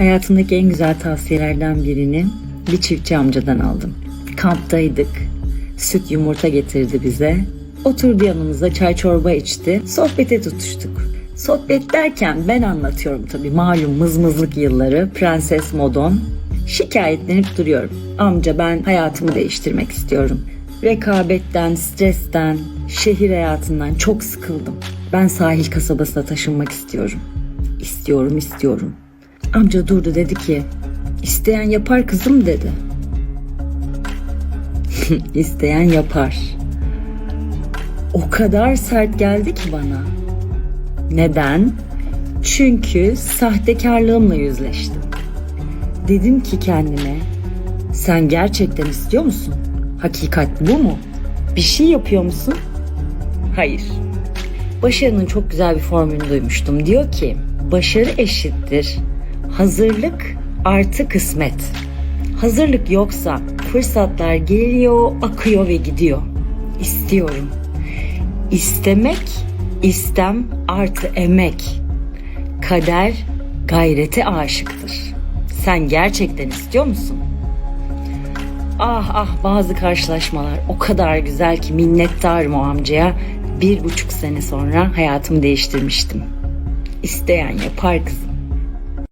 Hayatımdaki en güzel tavsiyelerden birini bir çiftçi amcadan aldım. Kamptaydık. Süt yumurta getirdi bize. Oturdu yanımıza çay çorba içti. Sohbete tutuştuk. Sohbet derken ben anlatıyorum tabii malum mızmızlık yılları, prenses modon. Şikayetlenip duruyorum. Amca ben hayatımı değiştirmek istiyorum. Rekabetten, stresten, şehir hayatından çok sıkıldım. Ben sahil kasabasına taşınmak istiyorum. İstiyorum, istiyorum. Amca durdu dedi ki, isteyen yapar kızım dedi. İsteyen yapar. O kadar sert geldi ki bana. Neden? Çünkü sahtekarlığımla yüzleştim. Dedim ki kendime, sen gerçekten istiyor musun? Hakikat bu mu? Bir şey yapıyor musun? Hayır. Başarının çok güzel bir formülünü duymuştum. Diyor ki, başarı eşittir. Hazırlık artı kısmet. Hazırlık yoksa fırsatlar geliyor, akıyor ve gidiyor. İstiyorum. İstemek, istem artı emek. Kader gayrete aşıktır. Sen gerçekten istiyor musun? Ah ah bazı karşılaşmalar o kadar güzel ki minnettarım o amcaya. Bir buçuk sene sonra hayatımı değiştirmiştim. İsteyen yapar kızım.